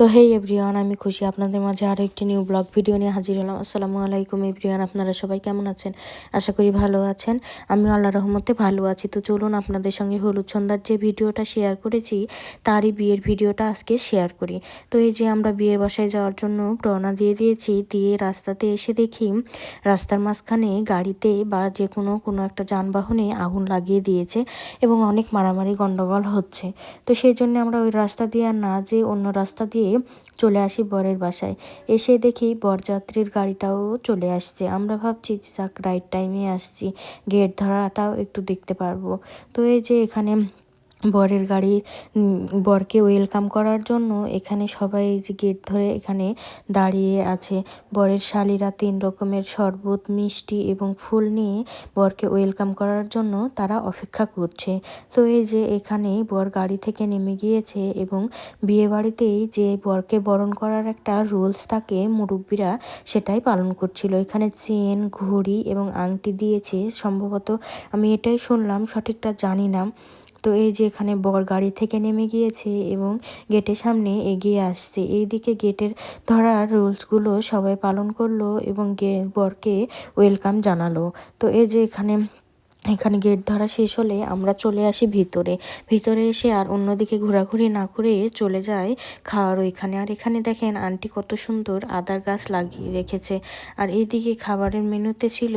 তো হেই এভরিওয়ান আমি খুশি। আপনাদের মাঝে আরও একটি নিউ ব্লগ ভিডিও নিয়ে হাজির হলাম। আসসালামু আলাইকুম এভরিওয়ান আপনারা সবাই কেমন আছেন? আশা করি ভালো আছেন। আমি আল্লাহ রহমতে ভালো আছি। তো চলুন আপনাদের সঙ্গে হলুদ সন্ধ্যার যে ভিডিওটা শেয়ার করেছি, তারই বিয়ের ভিডিওটা আজকে শেয়ার করি। তো এই যে আমরা বিয়ের বাসায় যাওয়ার জন্য রওনা দিয়ে দিয়েছি, দিয়ে রাস্তাতে এসে দেখি রাস্তার মাঝখানে গাড়িতে বা যে কোনো কোনো একটা যানবাহনে আগুন লাগিয়ে দিয়েছে এবং অনেক মারামারি গণ্ডগোল হচ্ছে। তো সেই জন্য আমরা ওই রাস্তা দিয়ে আর না যে অন্য রাস্তা দিয়ে চলে আসি বরের বাসায়। এসে দেখি বরযাত্রীর গাড়িটাও চলে আসছে। আমরা ভাবছি, যাক রাইট টাইমে আসছি। গেট ধরাটাও একটু দেখতে পারব। তো এই যে এখানে বরের গাড়ি বরকে ওয়েলকাম করার জন্য এখানে সবাই যে গেট ধরে এখানে দাঁড়িয়ে আছে। বরের শালিরা তিন রকমের শরবত, মিষ্টি এবং ফুল নিয়ে বরকে ওয়েলকাম করার জন্য তারা অপেক্ষা করছে। তো এই যে এখানে বর গাড়ি থেকে নেমে গিয়েছে এবং বিয়ে বাড়িতেই যে বরকে বরণ করার একটা রুলস থাকে, মুরব্বীরা সেটাই পালন করছিল। এখানে চেন, ঘড়ি এবং আংটি দিয়েছে। সম্ভবত আমি এটাই শুনলাম, সঠিকটা জানি না। তো এই যে এখানে বর গাড়ি থেকে নেমে গিয়েছে এবং গেটের সামনে এগিয়ে আসছে। এইদিকে গেটের ধরার রুলসগুলো সবাই পালন করল এবং গে, বরকে ওয়েলকাম জানালো। তো এই যে এখানে এখানে গেট ধরা শেষ হলে আমরা চলে আসি ভিতরে। ভিতরে এসে আর অন্যদিকে ঘোরাঘুরি না করে চলে যায় খাওয়ার ওইখানে। আর এখানে দেখেন আন্টি কত সুন্দর আদার গাছ লাগিয়ে রেখেছে। আর এইদিকে খাবারের মেনুতে ছিল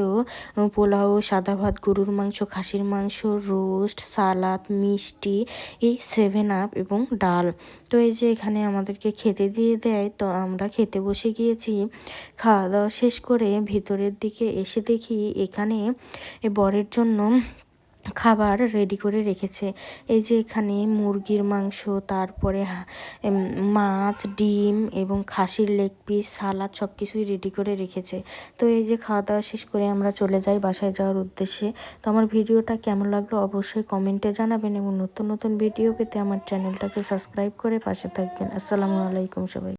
পোলাও, সাদা ভাত, গরুর মাংস, খাসির মাংস, রোস্ট, সালাদ, মিষ্টি, এই সেভেন আপ এবং ডাল। তো এই যে এখানে আমাদেরকে খেতে দিয়ে দেয়, তো আমরা খেতে বসে গিয়েছি। খাওয়া দাওয়া শেষ করে ভিতরের দিকে এসে দেখি এখানে বরের জন্য খাবার রেডি করে রেখেছে। এই যে এখানে মুরগির মাংস, তারপরে মাছ, ডিম এবং খাসির লেগ পিস সালাদ সব কিছুই রেডি করে রেখেছে। তো এই যে খাওয়া দাওয়া শেষ করে আমরা চলে যাই বাসায় যাওয়ার উদ্দেশ্যে। তো আমার ভিডিওটা কেমন লাগল অবশ্যই কমেন্টে জানাবেন এবং নতুন নতুন ভিডিও পেতে আমার চ্যানেলটাকে সাবস্ক্রাইব করে পাশে থাকবেন। আসসালামু আলাইকুম সবাই।